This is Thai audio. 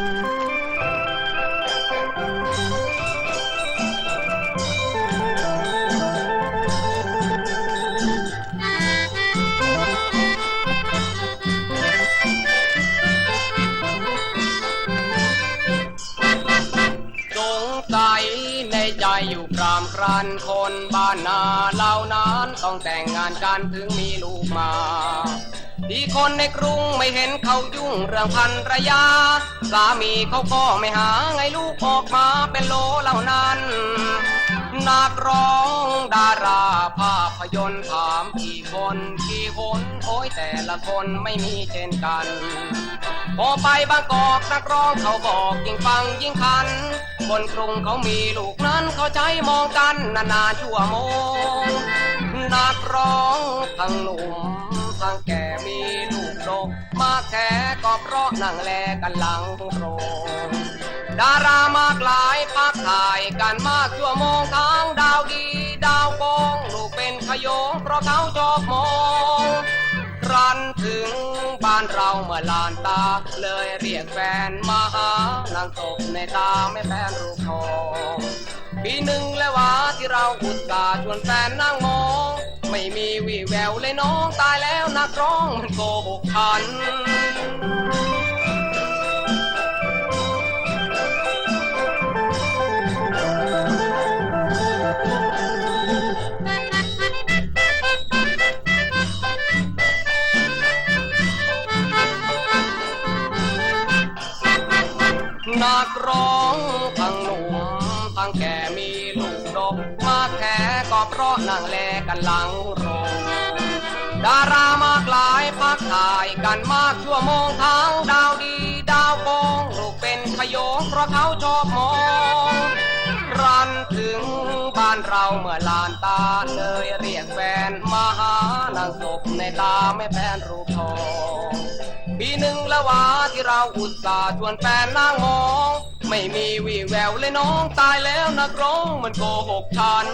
สงสัยในใจอยู่กรามครันคนบ้านนาเหล่านั้นต้องแต่งงานกันถึงมีลูกมา ที่คนในกรุงไม่เห็นเขายุ่งเรื่องพันรยา สามีเขาก็ไม่หาไงลูกออกมาเป็นโลเหล่านั้น นักร้องดาราภาพยนตร์ถามกี่คนกี่คนโอ้ยแต่ละคนไม่มีเช่นกันพอไปบางกอกนักร้องเขาบอกยิ่งฟังยิ่งคัน คนกรุงเขามีลูกนั้นเขาใจมองกันนานๆชั่วโมง นักร้องทั้งหนุ่มทั้งแก่ นั่งแลกันหลังโรงดารามากหลายพักถ่ายกันมากชั่วโมงทั้งดาวดีดาวกองลูกเป็นขยงเพราะเขาชอบมองรันถึงบ้านเราเมื่อลานตา เลยเรียกแฟนมาหานางตกในตาไม่แฟนรูปทองปีหนึ่งแล้ววะที่เราอุตส่าห์ชวนแฟนนั่งมอง ไม่มีวี่แววเลยน้องตายแล้วนักร้องมันโกหกฉัน นักร้องทั้งหนุ่มทั้งแก่มีลูกดกมาแค่ก็เพราะนั่งแลกันหลังโรงดารามากหลายพักถ่ายกันมากชั่วโมงทั้งดาวดีดาวโกงลูกเป็นขยงเพราะเขาชอบมองรันถึงบ้านเราเมื่อลานตาเลยเรียกแฟนมาหานางศพในตาไม่แฟนรูปทอง ปีหนึ่งละวาที่เราอุตส่าห์ชวนแฟนนั่งมอง ไม่มีวี่แววเลยน้องตายแล้วนักร้องมันโกหกฉัน